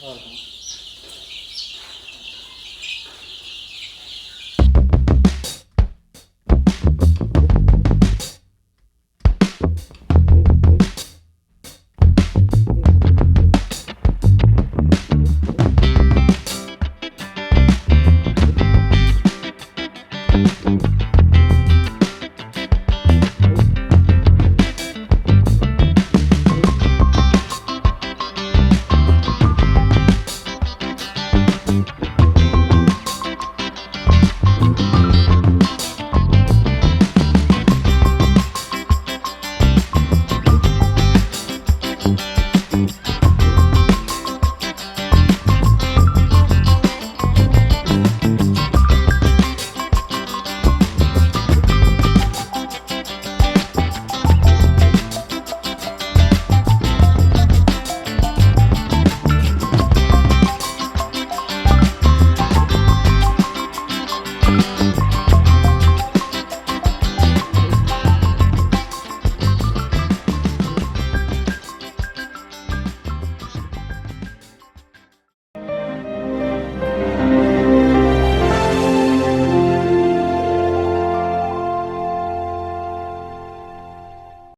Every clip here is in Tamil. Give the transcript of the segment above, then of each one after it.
Verwaltung.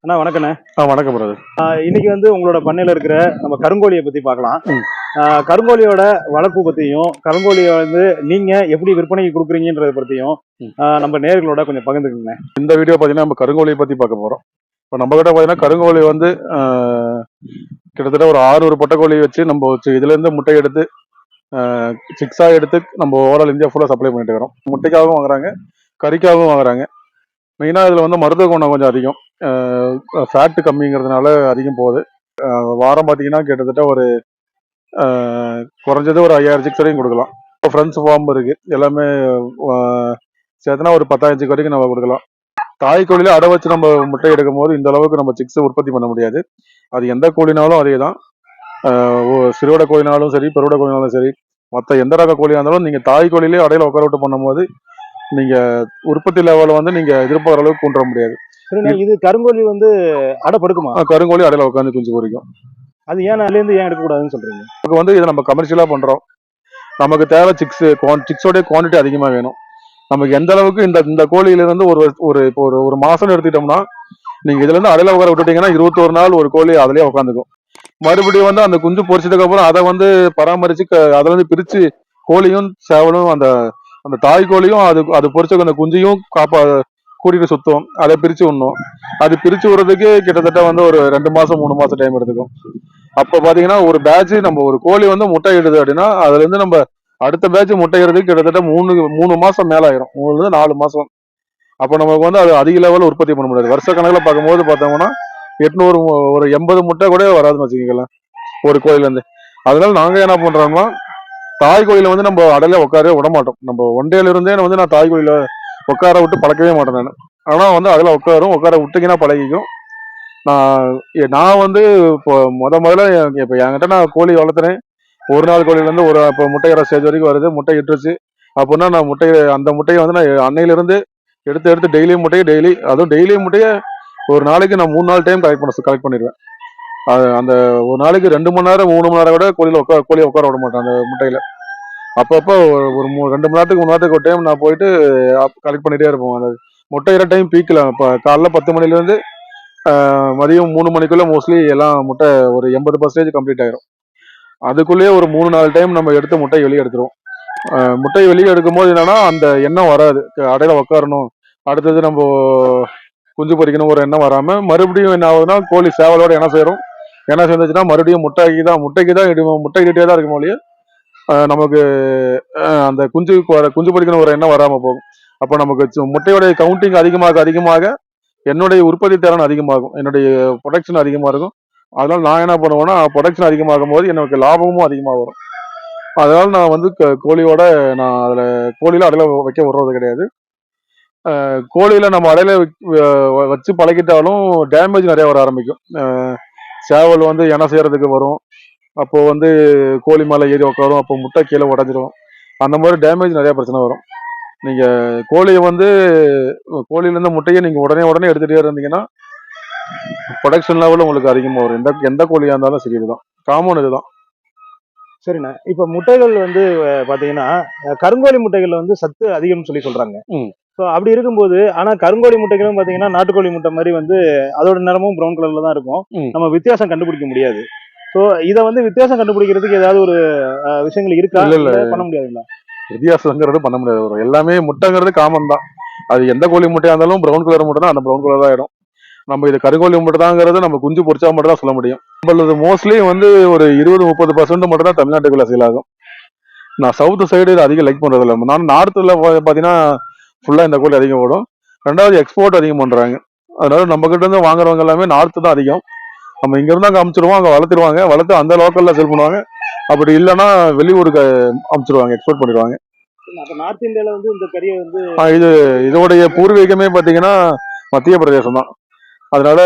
அண்ணா வணக்கண்ணே. ஆ வணக்கம் பிரதர் இன்னைக்கு வந்து உங்களோட பண்ணையில இருக்கிற நம்ம கருங்கோழியை பத்தி பார்க்கலாம். கருங்கோழியோட வளர்ப்பு பத்தியும் கருங்கோழியை வந்து நீங்க எப்படி விற்பனைக்கு கொடுக்குறீங்கன்றத பத்தியும் நம்ம நேர்களோட கொஞ்சம் பகிர்ந்துக்குங்க இந்த வீடியோ பார்த்தீங்கன்னா நம்ம கருங்கோழியை பற்றி பார்க்க போகிறோம் இப்போ நம்ம கிட்ட பார்த்தீங்கன்னா கருங்கோழி வந்து கிட்டத்தட்ட ஒரு ஆறுநூறு பொட்டைக்கோழி வச்சு நம்ம வச்சு இதுலேருந்து முட்டை எடுத்து சிக்ஸாக எடுத்து நம்ம ஓவரால் இந்தியா ஃபுல்லாக சப்ளை பண்ணிட்டு இருக்கிறோம். முட்டைக்காகவும் வாங்குறாங்க கறிக்காகவும் வாங்குறாங்க. மெயினாக இதில் வந்து மருத்துவ குணம் கொஞ்சம் அதிகம். ஃபேட்டு கம்மிங்கிறதுனால அதிகம் போகுது. வாரம் பார்த்தீங்கன்னா கிட்டத்தட்ட ஒரு குறைஞ்சது ஒரு ஐயாயிரம் சிக்ஸ் வரைக்கும் கொடுக்கலாம். இப்போ ஃப்ரெண்ட்ஸ் ஃபார்ம் இருக்குது எல்லாமே சேர்த்துனா ஒரு பத்தாயிரம் வரைக்கும் நம்ம கொடுக்கலாம். தாய் கோழியில அடை வச்சு நம்ம முட்டை எடுக்கும் போது இந்த அளவுக்கு நம்ம சிக்ஸ் உற்பத்தி பண்ண முடியாது. அது எந்த கோழினாலும் அதே தான் சிறுவடை கோழினாலும் சரி பெருவடை கோழினாலும் சரி மற்ற எந்த ரக கோழியாக இருந்தாலும் நீங்கள் தாய் கோழிலே அடையில உட்கார விட்டு பண்ணும்போது நீங்கள் உற்பத்தி லெவலை வந்து நீங்கள் எதிர்பார்க்குற அளவுக்கு கொண்டு வர முடியாது. இது கருங்கோழி வந்து அடை படுக்குமா? கருங்கோழி அடையில உட்காந்து குஞ்சு பொரிக்கும் அது ஏன் அதுல இருந்து ஏன் எடுக்கக்கூடாதுன்னு சொல்றீங்க? நமக்கு வந்து இதை நம்ம கமர்ஷியலா பண்றோம். நமக்கு தேவை சிக்ஸ் சிக்ஸோடைய குவான்டிட்டி அதிகமா வேணும். நமக்கு எந்த அளவுக்கு இந்த இந்த கோழியில இருந்து ஒரு ஒரு இப்போ ஒரு ஒரு மாசம் எடுத்துக்கிட்டோம்னா நீங்க இதுல இருந்து அடையில உட்கார விட்டுட்டீங்கன்னா இருபத்தோரு நாள் ஒரு கோழி அதுலயே உட்காந்துக்கும் மறுபடியும் வந்து அந்த குஞ்சு பொரிச்சதுக்கு அப்புறம் அதை வந்து பராமரிச்சு அதுல இருந்து பிரிச்சு கோழியும் சேவலும் அந்த அந்த தாய் கோழியும் அது அது பொரிச்ச அந்த குஞ்சையும் காப்பா கூட்டிட்டு சுத்தும் அதை பிரிச்சு விடணும் அது பிரிச்சு விடுறதுக்கு கிட்டத்தட்ட வந்து ஒரு ரெண்டு மாசம் மூணு மாசம் டைம் எடுத்துக்கும். அப்ப பாத்தீங்கன்னா ஒரு பேட்ச் நம்ம ஒரு கோழி வந்து முட்டை இடுது அப்படின்னா அதுல இருந்து நம்ம அடுத்த பேட்ச் முட்டையிடுறதுக்கு கிட்டத்தட்ட மூணு மூணு மாசம் மேல ஆயிரும். மூணுல இருந்து நாலு மாசம். அப்ப நமக்கு வந்து அது அதிக லெவலில் உற்பத்தி பண்ண முடியாது. வருஷ கணக்குல பார்க்கும்போது பார்த்தோம்னா எட்நூறு ஒரு எண்பது முட்டை கூட வராதுன்னு வச்சுக்கோங்களேன் ஒரு கோயிலேருந்து அதனால நாங்க என்ன பண்றோம்னா தாய் கோயில வந்து நம்ம அடையில உட்காரவே விட மாட்டோம் நம்ம ஒன்றையில இருந்தே வந்து நான் தாய் கோயில உட்கார விட்டு பழக்கவே மாட்டேன் நான். ஆனால் வந்து அதில் உட்காரும் உட்கார விட்டுக்கினா பழகிக்கும். நான் நான் வந்து இப்போ முத முதல்ல இப்போ என்கிட்ட நான் கோழி வளர்த்துறேன். ஒரு நாள் கோழிலேருந்து ஒரு இப்போ முட்டையிற ஸ்டேஜ் வரைக்கும் வருது முட்டை இட்டுருச்சு. அப்படின்னா நான் முட்டையை அந்த முட்டையை வந்து நான் அன்னையிலேருந்து எடுத்து எடுத்து டெய்லியும் முட்டையை டெய்லி அதுவும் டெய்லியும் முட்டையை ஒரு நாளைக்கு நான் மூணு நாள் டைம் கலெக்ட் பண்ண கலெக்ட் பண்ணிடுவேன் அது அந்த ஒரு நாளைக்கு ரெண்டு மணி நேரம் மூணு மணி நேரம் கூட கோழியில் உட்கா கோழியை உட்கார விட மாட்டேன் அந்த முட்டையில். அப்பப்போ ஒரு ரெண்டு மணி நேரத்துக்கு மூணு நேரத்துக்கு ஒரு டைம் நான் போயிட்டு கலெக்ட் பண்ணிட்டே இருப்போம். அந்த முட்டையிற டைம் பீக்கில் இப்போ காலைல பத்து மணிலேருந்து மதியம் மூணு மணிக்குள்ளே மோஸ்ட்லி எல்லாம் முட்டை ஒரு எண்பது பர்சன்டேஜ் கம்ப்ளீட் ஆயிரும். அதுக்குள்ளேயே ஒரு மூணு நாலு டைம் நம்ம எடுத்து முட்டை வெளியே எடுத்துருவோம். முட்டை வெளியே எடுக்கும்போது என்னன்னா அந்த எண்ணம் வராது. அடையில உட்காரணும் அடுத்தது நம்ம குஞ்சு பொறிக்கணும் ஒரு எண்ணம் வராமல் மறுபடியும் என்ன ஆகுதுன்னா கோழி சேவலோட எண்ணம் செய்கிறோம் என்ன சேர்ந்துச்சுன்னா மறுபடியும் முட்டைக்கு தான் முட்டைக்கு தான் இடுவோம் முட்டை கிட்டே தான் இருக்கும் ஒழிய நமக்கு அந்த குஞ்சு குஞ்சு பொடிக்கணும் ஒரு எண்ணம் வராமல் போகும்? அப்போ நமக்கு சு- முட்டையோடைய கவுண்டிங் அதிகமாக அதிகமாக என்னுடைய உற்பத்தி திறன் அதிகமாகும். என்னுடைய ப்ரொடக்ஷன் அதிகமாக இருக்கும். அதனால நான் என்ன பண்ணுவேன்னா ப்ரொடக்ஷன் அதிகமாகும் போது எனக்கு லாபமும் அதிகமாக வரும். அதனால நான் வந்து க- கோழியோட நான் அதில் கோழியில் அடையில வைக்க விடுறது கிடையாது. கோழியில் நம்ம அடையில வச்சு பழகிட்டாலும் டேமேஜ் நிறையா வர ஆரம்பிக்கும். சேவல் வந்து என செய்கிறதுக்கு வரும். அப்போ வந்து கோழி மேலே ஏறி உட்காரும் அப்போ முட்டை கீழே உடஞ்சிரும். அந்த மாதிரி டேமேஜ் நிறைய பிரச்சனை வரும். நீங்க கோழியை வந்து கோழியிலேருந்து முட்டையை நீங்க உடனே உடனே எடுத்துட்டே இருந்தீங்கன்னா ப்ரொடக்ஷன் லெவல் உங்களுக்கு அதிகமாக வரும். எந்த எந்த கோழியா இருந்தாலும் சரி இதுதான். காமன் இதுதான். சரிண்ணா. இப்ப முட்டைகள் வந்து அஹ், கருங்கோழி முட்டைகள்ல வந்து சத்து அதிகம்னு சொல்லி சொல்றாங்க. ம். ஸோ அப்படி இருக்கும்போது ஆனா கருங்கோழி முட்டைகளும் பாத்தீங்கன்னா நாட்டுக்கோழி முட்டை மாதிரி வந்து அதோட நிறமும் ப்ரௌன் கலர்ல தான் இருக்கும். நம்ம வித்தியாசம் கண்டுபிடிக்க முடியாது. ஸோ இதை வந்து வித்தியாசம் கண்டுபிடிக்கிறதுக்கு ஏதாவது ஒரு விஷயங்கள் இருக்கா? பண்ண முடியாதுங்களா? வித்தியாசங்கிறது பண்ண முடியாது. bro. எல்லாமே முட்டைங்கிறது காமன் தான். அது எந்த கோழி முட்டையா இருந்தாலும் ப்ரௌன் கலர் முட்டை தான் அந்த ப்ரௌன் கலர் தான் ஆயிடும். நம்ம இது கருங்கோழி முட்டை தாங்கிறது நம்ம குஞ்சு பொரிச்சா மட்டும் தான் சொல்ல முடியும். நம்மளது மோஸ்ட்லி வந்து ஒரு இருபது முப்பது பர்சன்ட் மட்டும் தான் தமிழ்நாட்டுக்குள்ள சேல் ஆகும். நான் சவுத் சைடு இது அதிகம் லைக் பண்றது இல்லை நான் நார்த்தில் பார்த்தீங்கன்னா ஃபுல்லாக இந்த கோழி அதிகம் ஓடும். ரெண்டாவது எக்ஸ்போர்ட் அதிகம் பண்றாங்க. அதனால நம்ம கிட்ட இருந்து வாங்குறவங்க எல்லாமே நார்த்து தான் அதிகம். நம்ம இங்க இருந்து அங்கே அமுச்சிருவோம் அங்கே வளர்த்துருவாங்க வளர்த்து அந்த லோக்கல்ல சேல் பண்ணுவாங்க. அப்படி இல்லைன்னா வெளியூருக்கு அமுச்சிருவாங்க எக்ஸ்போர்ட் பண்ணிடுவாங்க. அப்ப நார்த் இந்தியால வந்து இந்த கறியை வந்து ஆ, இது இதோடைய பூர்வீகமே பாத்தீங்கன்னா மத்திய பிரதேசம் தான். அதனால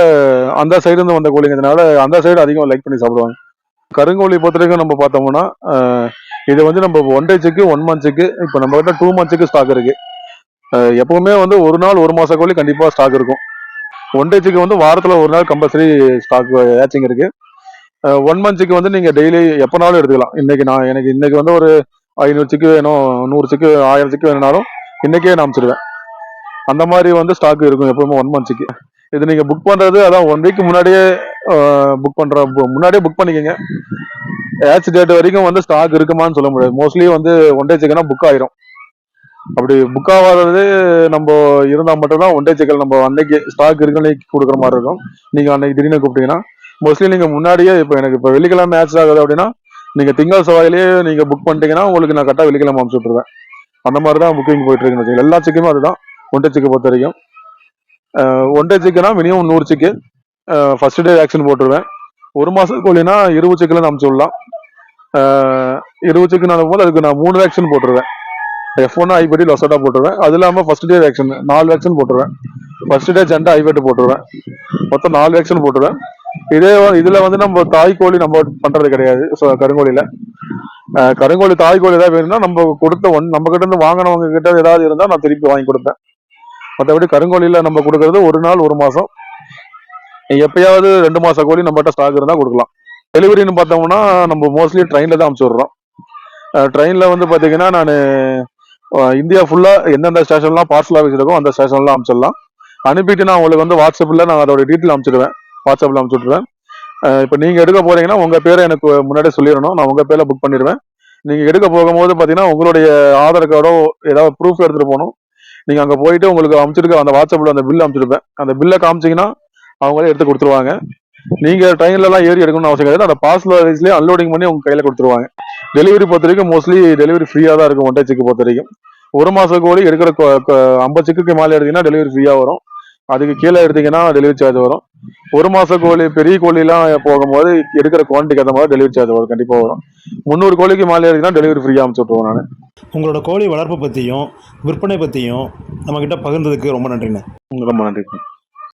அந்த சைடு இருந்து வந்த கோழிங்கிறதுனால அந்த சைடு அதிகம் லைக் பண்ணி சாப்பிடுவாங்க. கருங்கோழி பொறுத்த வரைக்கும் நம்ம பார்த்தோம்னா இது வந்து நம்ம ஒன் டேச்சுக்கு ஒன் மந்த்ஸுக்கு இப்போ நம்ம கிட்ட டூ மந்த்ஸுக்கு ஸ்டாக் இருக்கு. ஆஹ், எப்பவுமே வந்து ஒரு நாள் ஒரு மாச கோழி கண்டிப்பா ஸ்டாக் இருக்கும். ஒன் டேச்சுக்கு வந்து வாரத்தில் ஒரு நாள் கம்பல்சரி ஸ்டாக் ஏச்சிங் இருக்கு. ஒன் மந்த்ஸுக்கு வந்து நீங்கள் டெய்லி எப்போனாலும் எடுத்துக்கலாம். இன்றைக்கி நான் எனக்கு இன்றைக்கி வந்து ஒரு ஐநூறு சிக்கு வேணும் நூறு சிக்கு ஆயிரம் சிக்கு வேணும்னாலும் இன்றைக்கே நான் அமைச்சிடுவேன். அந்த மாதிரி வந்து ஸ்டாக் இருக்கும் எப்பவுமே ஒன் மந்த்ஸுக்கு இது நீங்கள் புக் பண்ணுறது அதான் ஒன் வீக் முன்னாடியே புக் பண்ணுற முன்னாடியே புக் பண்ணிக்கோங்க. ஏச் டேட் வரைக்கும் வந்து ஸ்டாக் இருக்குமான்னு சொல்ல முடியாது. மோஸ்ட்லி வந்து ஒன் டே சிக்கனா புக் ஆயிரும். அப்படி புக் ஆகாதது நம்ம இருந்தால் மட்டும்தான் ஒன் டே சிக்கல். நம்ம அன்னைக்கு ஸ்டாக் இருக்குன்னு கொடுக்குற மாதிரி இருக்கும். நீங்கள் அன்னைக்கு திடீர்னு கூப்பிட்டீங்கன்னா மோஸ்ட்லி நீங்கள் முன்னாடியே இப்போ எனக்கு இப்போ வெள்ளிக்கிழமை மேட்ச் ஆகுது அப்படின்னா நீங்கள் திங்கள் செவ்வாயிலேயே நீங்கள் புக் பண்ணிட்டீங்கன்னா உங்களுக்கு நான் கரெக்டாக வெள்ளிக்கிழமை அமுச்சு விட்டுருவேன். அந்த மாதிரி தான் புக்கிங் போயிட்டு இருக்குன்னு எல்லா சிக்குமே அதுதான். ஒன் டே பொறுத்த வரைக்கும். ஒன் டே சிக்கனா மினிமம் நூறு சிக்கு. ஃபர்ஸ்ட் டே வேக்சின் போட்டுருவேன். ஒரு மாசம் கோழினா இருபது சிக்கல அனுப்பிச்சு விடலாம். இருபது சிக்கன் அனுப்பும்போது அதுக்கு நான் மூணு வேக்சின் போட்டுருவேன். எஃப் ஒன் ஐபடி லொசட்டா போட்டுருவேன். அது இல்லாமல் ஃபர்ஸ்ட் டே வேக்சின் நாலு வேக்சின் போட்டுருவேன். ஃபர்ஸ்ட் டே ஜெண்டா ஐபெட்டு போட்டுருவேன். மொத்தம் நாலு வேக்சின் போட்டுருவேன். இதே இதில் வந்து நம்ம தாய் கோழி நம்ம பண்ணுறது கிடையாது. ஸோ கருங்கோழியில். கருங்கோழி தாய் கோழி ஏதாவது வேணும்னா நம்ம கொடுத்த ஒன் நம்ம கிட்ட இருந்து வாங்கினவங்க கிட்ட ஏதாவது இருந்தால் நான் திருப்பி வாங்கி கொடுப்பேன். மற்றபடி கருங்கோழியில் நம்ம கொடுக்கறது ஒரு நாள் ஒரு மாதம் எப்பயாவது ரெண்டு மாச கோழி நம்மகிட்ட ஸ்டாக் இருந்தால் கொடுக்கலாம். டெலிவரின்னு பார்த்தோம்னா நம்ம மோஸ்ட்லி ட்ரெயினில் தான் அனுப்பிச்சி விட்றோம். ட்ரெயினில் வந்து பார்த்தீங்கன்னா நான் இந்தியா ஃபுல்லா எந்தெந்த ஸ்டேஷன்லாம் பார்சல் ஆஃபீஸ் இருக்கோ அந்த ஸ்டேஷன்லாம் அனுப்பிச்சிடலாம் அனுப்பிட்டு நான் உங்களுக்கு வந்து வாட்ஸ்அப்பில் நான் அதோட டீட்டெயில் அனுப்பிச்சிடுவேன் வாட்ஸ்அப்பில் அனுப்பிச்சுட்ருவேன் இப்போ நீங்கள் எடுக்க போறீங்கன்னா உங்கள் பேரை எனக்கு முன்னாடியே சொல்லிடணும். நான் உங்கள் பேரில் புக் பண்ணிடுவேன். நீங்கள் எடுக்க போகும்போது பார்த்தீங்கன்னா உங்களுடைய ஆதார் கார்டோ ஏதாவது ப்ரூஃப் எடுத்துகிட்டு போகணும். நீங்கள் அங்கே போயிட்டு உங்களுக்கு அனுப்பிச்சிருக்க அந்த வாட்ஸ்அப்பில் அந்த பில் அனுப்பிச்சிருப்பேன் அந்த பில்லை காமிச்சீங்கன்னா அவங்களே எடுத்து கொடுத்துருவாங்க. நீங்கள் ட்ரெயின்லலாம் ஏறி எடுக்கணும்னு அவசியம் கிடையாது. அந்த பார்சல் ஆஃபீஸ்லேயே அன்லோடிங் பண்ணி உங்கள் கையில் கொடுத்துருவாங்க. டெலிவரி பொறுத்த வரைக்கும் மோஸ்ட்லி டெலிவரி ஃப்ரீயா தான் இருக்கும் ஒன்றை சிக்கு பொறுத்த வரைக்கும் ஒரு மாச கோழி எடுக்கிற ஐம்பது சிக்குக்கு மேலே எடுத்தீங்கன்னா டெலிவரி ஃப்ரீயா வரும். அதுக்கு கீழே எடுத்தீங்கன்னா டெலிவரி சார்ஜ் வரும். ஒரு மாச கோழி பெரிய கோழிலாம் போகும்போது எடுக்கிற குவான்டிட்டிக்கு ஏற்ற மாதிரி டெலிவரி சார்ஜ் வரும் கண்டிப்பா வரும். முந்நூறு கோழிக்கு மேலே எடுத்தீங்கன்னா டெலிவரி ஃப்ரீயா அனுப்பிச்சு நான். உங்களோட கோழி வளர்ப்பு பத்தியும் விற்பனை பத்தியும் நம்ம கிட்ட பகிர்ந்ததுக்கு ரொம்ப நன்றிண்ணே. ரொம்ப நன்றி